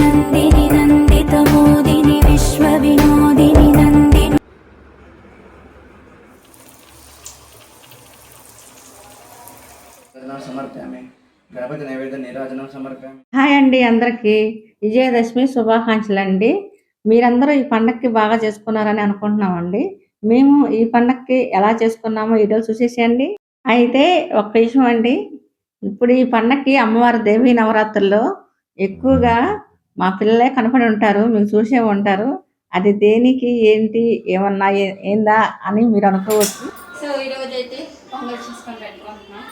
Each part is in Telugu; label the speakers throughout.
Speaker 1: నందిని నందితమోదిని విశ్వవినోదిని నందిని.
Speaker 2: నైవేద్యం సమర్పయామి. గణపతి నైవేద్య నీరాజనం సమర్పయామి.
Speaker 3: హాయ్ అండి అందరికీ. విజయదశమి శుభాకాంక్షలు అండి మీరందరూ ఈ పండక్కి బాగా చేసుకున్నారని అనుకుంటున్నామండి. మేము ఈ పండక్కి ఎలా చేసుకున్నామో ఈరోజు చూసేసేయండి. అయితే ఒక విషయం అండి. ఇప్పుడు ఈ పండక్కి అమ్మవారి దేవి నవరాత్రుల్లో ఎక్కువగా మా పిల్లలే కనపడి ఉంటారు మీరు చూసే ఉంటారు. అది దేనికి ఏంటి ఏమన్నా ఏందా అని మీరు అనుకోవచ్చు.
Speaker 4: సో ఈరోజు అయితే పొంగల్ చేసుకొని పెట్టుకుంటున్నాం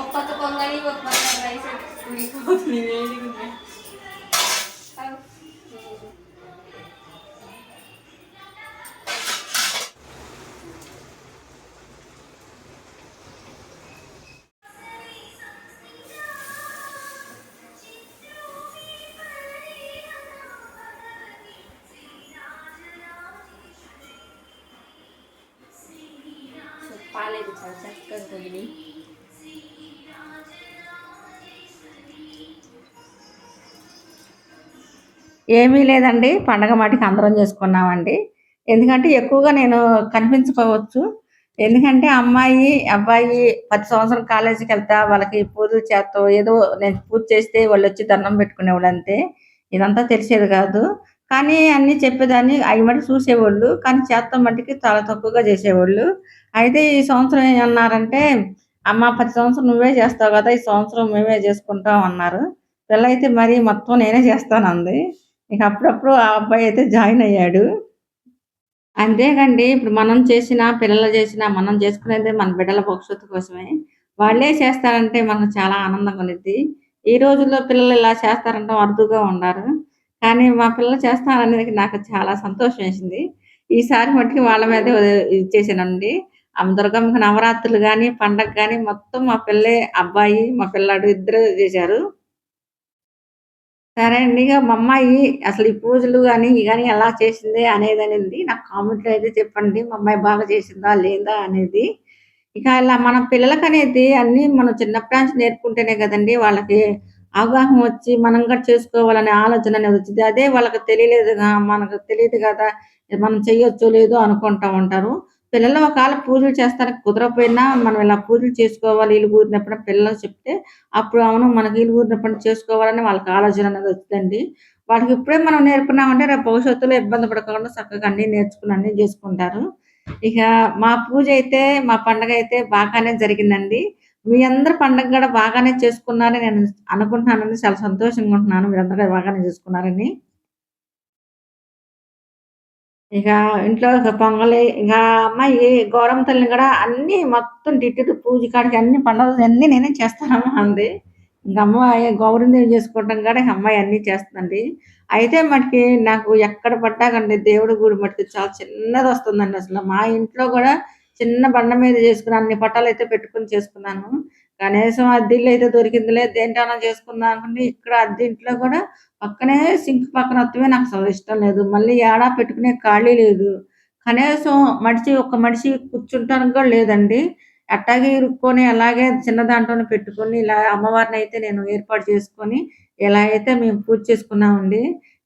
Speaker 4: ఒక పొంగలి ఒక రైస్ ఉడికిపోతుంది వేడిగా సో చాలా చక్కగా వదిలి
Speaker 3: ఏమీ లేదండి పండగ మాటికి అందరం చేసుకున్నామండి. ఎందుకంటే ఎక్కువగా నేను కనిపించుకోవచ్చు. ఎందుకంటే అమ్మాయి అబ్బాయి పది సంవత్సరం కాలేజీకి వెళ్తా వాళ్ళకి పూజలు చేస్తాం ఏదో నేను పూజ చేస్తే వాళ్ళు వచ్చి దండం పెట్టుకునేవాళ్ళు అంతే. ఇదంతా తెలిసేది కాదు. కానీ అన్నీ చెప్పేదాన్ని అవి మటుకు చూసేవాళ్ళు కానీ చేస్తాం మట్టుకి చాలా తక్కువగా చేసేవాళ్ళు. అయితే ఈ సంవత్సరం ఏమన్నారంటే అమ్మ పది సంవత్సరం నువ్వే చేస్తావు కదా ఈ సంవత్సరం మేమే చేసుకుంటాం అన్నారు. పిల్ల అయితే మరి మొత్తం నేనే చేస్తానంది. ఇక అప్పుడప్పుడు ఆ అబ్బాయి అయితే జాయిన్ అయ్యాడు. అంతేకండి ఇప్పుడు మనం చేసిన పిల్లలు చేసిన మనం చేసుకునేది మన బిడ్డల భవిష్యత్తు కోసమే. వాళ్ళే చేస్తారంటే మనకు చాలా ఆనందంగా ఉంది ఈ రోజుల్లో పిల్లలు ఇలా చేస్తారంటే అరుదుగా ఉన్నారు కానీ మా పిల్లలు చేస్తాననేది నాకు చాలా సంతోషం వేసింది. ఈసారి మట్టుకి వాళ్ళ మీదే ఇచ్చేసానండి ఆ దుర్గమ్మకి నవరాత్రులు కానీ పండగ కానీ మొత్తం మా పిల్లే అబ్బాయి మా పిల్లాడు ఇద్దరు చేశారు. సరే అండి ఇక మా అమ్మాయి అసలు ఈ పూజలు కానీ కానీ ఎలా చేసింది అనేది అనేది నాకు కామెంట్లో అయితే చెప్పండి. మా అమ్మాయి బాగా చేసిందా లేదా అనేది. ఇక ఇలా మన పిల్లలకి అనేది అన్ని మనం చిన్నప్పటి నుంచి నేర్పుకుంటేనే కదండి వాళ్ళకి అవగాహన వచ్చి మనం కూడా చేసుకోవాలనే ఆలోచన అనేది వచ్చింది. అదే వాళ్ళకి తెలియలేదు మనకు తెలియదు కదా మనం చేయొచ్చు లేదో అనుకుంటా ఉంటారు. పిల్లలు ఒకవేళ పూజలు చేస్తానికి కుదరకపోయినా మనం ఇలా పూజలు చేసుకోవాలి ఇల్లు కూరినప్పుడు పిల్లలు చెప్తే అప్పుడు అవును మనకి ఇల్లు కూరినప్పుడు చేసుకోవాలని వాళ్ళకి ఆలోచన అనేది వచ్చిందండి. వాళ్ళకి ఇప్పుడే మనం నేర్పున్నామంటే రేపు భవిష్యత్తులో ఇబ్బంది పడకుండా చక్కగా అన్ని నేర్చుకుని అన్ని చేసుకుంటారు. ఇక మా పూజ అయితే మా పండగ అయితే బాగానే జరిగిందండి. మీ అందరి పండుగ కూడా బాగానే చేసుకున్నారని నేను అనుకుంటున్నానని చాలా సంతోషంగా ఉంటున్నాను. మీరందరూ బాగానే చేసుకున్నారని. ఇక ఇంట్లో ఇక పొంగలి ఇక అమ్మాయి గౌరమ్మ తల్లిని కూడా అన్ని మొత్తం టిట్టు పూజ కాడికి అన్ని పండుగలు అన్ని నేనే చేస్తానమ్మా అంది. ఇంక అమ్మాయి గౌరవదేవి చేసుకోవడం కూడా ఇక అమ్మాయి అన్ని చేస్తుందండి. అయితే మటుకి నాకు ఎక్కడ పడ్డాకండి దేవుడి గుడి మటుకు చాలా చిన్నది వస్తుందండి అసలు. మా ఇంట్లో కూడా చిన్న బండ మీద చేసుకుని అన్ని పట్టాలు అయితే పెట్టుకుని చేసుకున్నాను. కనీసం అద్దిల్లు అయితే దొరికిందిలే దేంటైనా చేసుకుందాం అనుకుంటే ఇక్కడ అద్దింట్లో కూడా పక్కనే సింక్ పక్కన వత్తమే నాకు అసలు ఇష్టం లేదు. మళ్ళీ ఏడా పెట్టుకునే ఖాళీ లేదు. కనీసం మడిచి ఒక మనిషి కూర్చుంటానికి కూడా లేదండి. అట్టాగే ఇరుక్కొని అలాగే చిన్న దాంట్లోనే పెట్టుకొని ఇలా అమ్మవారిని అయితే నేను ఏర్పాటు చేసుకొని ఇలా అయితే మేము పూజ చేసుకున్నామండి.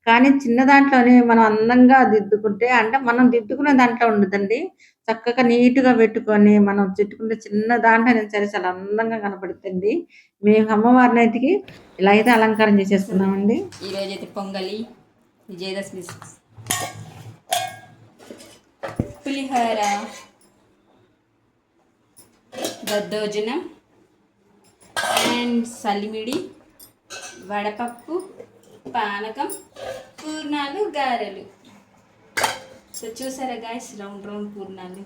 Speaker 3: కానీ చిన్న దాంట్లోనే మనం అందంగా దిద్దుకుంటే అంటే మనం దిద్దుకునే దాంట్లో ఉండదండి. చక్కగా నీట్గా పెట్టుకొని మనం చుట్టుకుంటే చిన్న దాంట్లో సరే చాలా అందంగా కనపడుతుంది. మేము అమ్మవారిని అయితే ఇలా అయితే అలంకారం చేసేసుకున్నామండి
Speaker 4: ఈరోజు అయితే పొంగలి విజయదశమి పులిహోర దద్దోజనం అండ్ సలిమిడి వడపప్పు పానకం పూర్ణాలు గారెలు. సో చూసారా గాయస్ రౌండ్ రౌండ్ పూర్ణాలు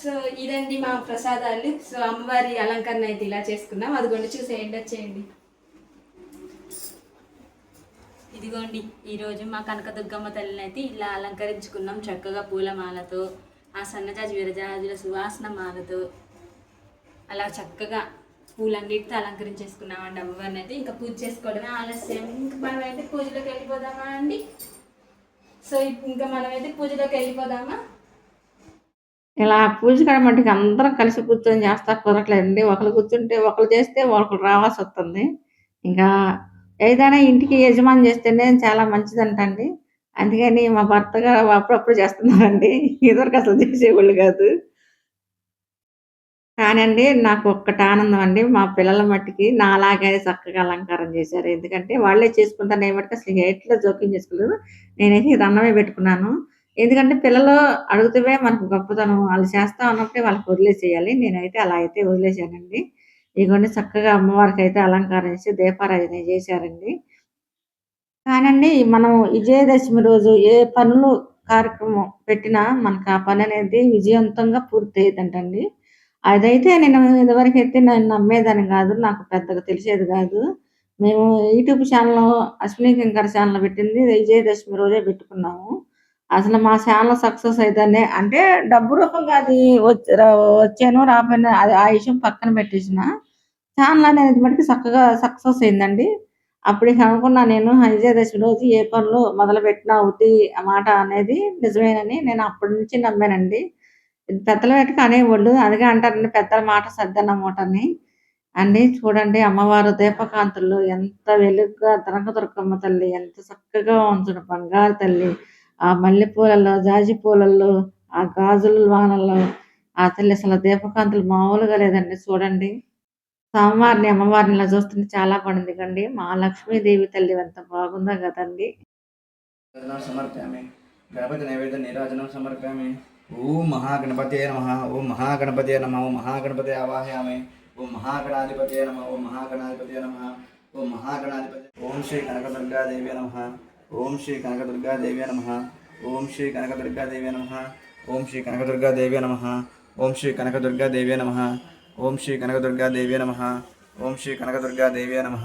Speaker 4: సో ఇదండి మా ప్రసాదాలు. సో అమ్మవారి అలంకరణ అయితే ఇలా చేసుకున్నాం. అదిగోండి చూసేయండి వచ్చేయండి. ఇదిగోండి ఈరోజు మా కనకదుర్గమ్మ తల్లిని అయితే ఇలా అలంకరించుకున్నాం. చక్కగా పూలమాలతో ఆ సన్నజాజి విరజాజుల సువాసన మాలతో. అలా చక్కగా పూలన్నిటితో అలంకరించేసుకున్నామండి అమ్మవారిని అయితే ఇంకా పూజ చేసుకోవడమే ఆలస్యం. ఇంకా మనమైతే పూజలోకి వెళ్ళిపోదామా అండి? సో ఇంకా మనమైతే పూజలోకి వెళ్ళిపోదామా?
Speaker 3: ఇలా పూజ కాడ అందరం కలిసి కూర్చొని చేస్తా కుదరట్లేదండి. ఒకరు కూర్చుంటే ఒకరు చేస్తే ఒకరు రావాల్సి వస్తుంది. ఇంకా ఏదైనా ఇంటికి యజమాని చేస్తేనే చాలా మంచిదంటండి. అందుకని మా భర్త గారు అప్పుడప్పుడు చేస్తున్నారండి. ఇదివరకు అసలు చేసేవాళ్ళు కాదు. కానండి నాకు ఒక్కటి ఆనందం అండి. మా పిల్లల మట్టికి నాలాగే చక్కగా అలంకారం చేశారు. ఎందుకంటే వాళ్ళే చేసుకుంటాను నేను అసలు ఎట్లా జోక్యం చేసుకోలేదు. నేనైతే ఇది అన్నమే పెట్టుకున్నాను. ఎందుకంటే పిల్లలు అడుగుతూవే మనకు గొప్పతనం. వాళ్ళు చేస్తా ఉన్నప్పుడే వాళ్ళకి వదిలేసేయాలి. నేనైతే అలా అయితే వదిలేసానండి ఇదిగోండి చక్కగా అమ్మవారికి అయితే అలంకారం చేసి దీపారాధన చేశారండి. కానండి మనం విజయదశమి రోజు ఏ పనులు కార్యక్రమం పెట్టినా మనకు ఆ పని అనేది విజయవంతంగా పూర్తి అయ్యిందంటండి అదైతే నేను ఇదివరకు అయితే నేను నమ్మేదాన్ని కాదు నాకు పెద్దగా తెలిసేది కాదు. మేము YouTube channel Ashwini Kinkar channel పెట్టింది విజయదశమి రోజే పెట్టుకున్నాము. అసలు మా ఛానల్ సక్సెస్ అయితేనే అంటే డబ్బు రూపంగా అది వచ్చాను రాపోయినా అది ఆ విషయం పక్కన పెట్టేసిన. ఛానల్ అనేది మటుకు చక్కగా సక్సెస్ అయిందండి. అప్పుడు అనుకున్నా నేను విజయదశమి రోజు ఏ పనులు మొదలు పెట్టినా అవుతాయి మాట అనేది నిజమేనని నేను అప్పటి నుంచి నమ్మానండి. పెద్దల వేటకు అనేవాళ్ళు అందుకే అంటారండి పెద్దల మాట సద్దన్నమాట అని. అండి చూడండి అమ్మవారు దీపకాంతుల్లో ఎంత వెలుగుగా దుర్గమ్మ తల్లి ఎంత చక్కగా ఉంచడం బంగారు తల్లి. ఆ మల్లెపూలలో జాజి పూలల్లో ఆ గాజుల వానల్లో ఆ తల్లి అసలు దీపకాంతులు మామూలుగా లేదండి. చూడండి. స్వామివారిని అమ్మవారిని ఇలా చూస్తుంటే చాలా పడింది కండి. మా లక్ష్మీదేవి తల్లి ఎంత బాగుందో కదండి.
Speaker 2: గణపతిం సమర్పయామి. గణపతి నైవేద్య నీరాజనం సమర్పయామి. ఓం మహాగణపతే నమ ఓం మహాగణపతే నమ ఓం మహాగణపతే ఆవాహయామే ఓం మహాగణాధిపతే నమ ఓం మహాగణాధిపతే నమ ఓం మహాగణాధిపతి ఓం శ్రీ కనకదుర్గాదేవి నమ ఓం శ్రీ కనకదుర్గాదేవి నమ ఓం శ్రీ కనకదుర్గాదేవి నమ ఓం శ్రీ కనకదుర్గాదేవి నమ ఓం శ్రీ కనకదుర్గాదేవి నమ ఓం శ్రీ కనకదుర్గాదేవి నమ ఓం శ్రీ కనకదుర్గాదేవి నమ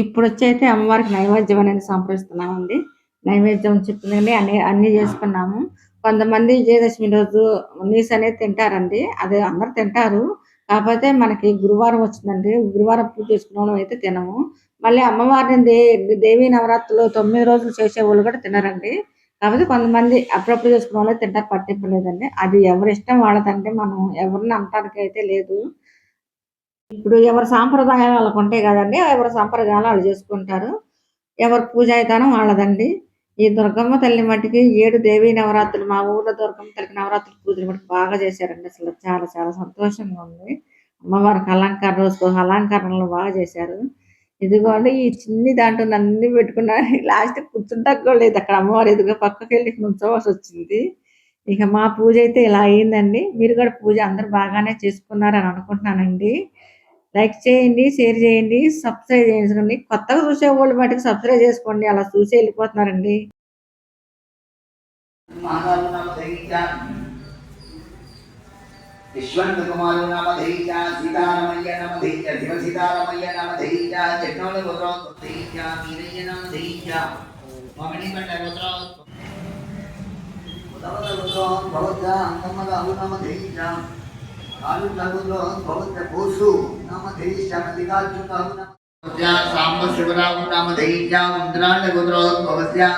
Speaker 3: ఇప్పుడు వచ్చి అయితే అమ్మవారికి నైవేద్యం అనేది సంప్రదిస్తున్నామండి నైవేద్యం చెప్పిందండి. అన్ని అన్ని చేసుకున్నాము. కొంతమంది విజయదశమి రోజు నీస్ అనేది తింటారండి. అదే అందరు తింటారు. కాకపోతే మనకి గురువారం వచ్చిందండి. గురువారం పూజ చేసుకున్న అయితే తినము. మళ్ళీ అమ్మవారిని దే దేవీ నవరాత్రులు తొమ్మిది రోజులు చేసే వాళ్ళు కూడా తినరండి. కాకపోతే కొంతమంది అప్పుడప్పుడు చేసుకున్న వాళ్ళు తింటారు. పట్టింపు లేదండి. అది ఎవరి ఇష్టం వాళ్ళదంటే మనం ఎవరిని అంటానికి అయితే లేదు. ఇప్పుడు ఎవరి సాంప్రదాయాలు వాళ్ళకు ఉంటాయి కదండి ఎవరి సాంప్రదాయాలు వాళ్ళు చేసుకుంటారు. ఎవరి పూజ అవుతానో వాళ్ళదండి. ఈ దుర్గమ్మ తల్లి మట్టికి ఏడు దేవీ నవరాత్రులు మా ఊర్లో దుర్గమ్మ తల్లికి నవరాత్రులు పూజలు మటుకు బాగా చేశారండి అసలు. చాలా చాలా సంతోషంగా ఉంది. అమ్మవారికి అలంకారం రోజుకు అలంకరణలు బాగా చేశారు. ఇదిగోండి ఈ చిన్ని దాంట్లో అన్ని పెట్టుకున్నారు లాస్ట్ కూర్చుంటలేదు అక్కడ అమ్మవారు ఎదుగు పక్కకి వెళ్ళి నుంచోవలసి వచ్చింది. ఇక మా పూజ అయితే ఇలా అయిందండి. మీరు కూడా పూజ అందరు బాగానే చేసుకున్నారని అనుకుంటున్నానండి. లైక్ చేయండి షేర్ చేయండి సబ్స్క్రైబ్ చేసుకోండి కొత్తగా చూసే వాళ్ళు మటుకు సబ్స్క్రైబ్ చేసుకోండి. అలా చూసి వెళ్ళిపోతున్నారండి.
Speaker 5: విశ్వంతకుమారు నామ ధైర్య సీతారామయ్య నామ ధైర్య శివ సీతారామయ్య నామ ధైర్య చెట్నోళ రుద్రం ధైర్య నామ ధైర్య మమణి పండ ఉదవద భవద్ద నామ ధైర్య సాంబ శివరావు నామ ధైర్య ఉంద్రాళ్ళ గుణోద్భవస్యా